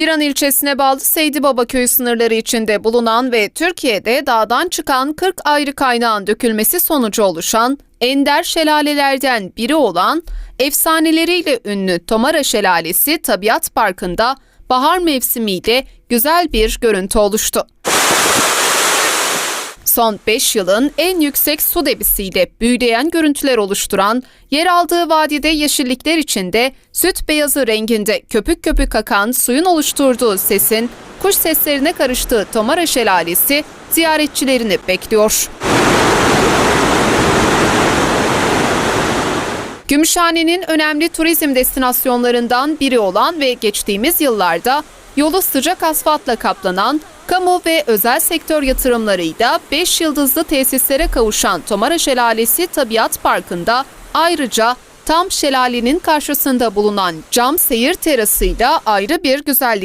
İran ilçesine bağlı Seydibaba köyü sınırları içinde bulunan ve Türkiye'de dağdan çıkan 40 ayrı kaynağın dökülmesi sonucu oluşan ender şelalelerden biri olan efsaneleriyle ünlü Tomara Şelalesi Tabiat Parkı'nda bahar mevsimiyle güzel bir görüntü oluştu. Son 5 yılın en yüksek su debisiyle büyüleyen görüntüler oluşturan, yer aldığı vadide yeşillikler içinde süt beyazı renginde köpük köpük akan suyun oluşturduğu sesin kuş seslerine karıştığı Tomara Şelalesi ziyaretçilerini bekliyor. Gümüşhane'nin önemli turizm destinasyonlarından biri olan ve geçtiğimiz yıllarda yolu sıcak asfaltla kaplanan, kamu ve özel sektör yatırımlarıyla 5 yıldızlı tesislere kavuşan Tomara Şelalesi Tabiat Parkı'nda ayrıca tam şelalenin karşısında bulunan cam seyir terasıyla ayrı bir güzellik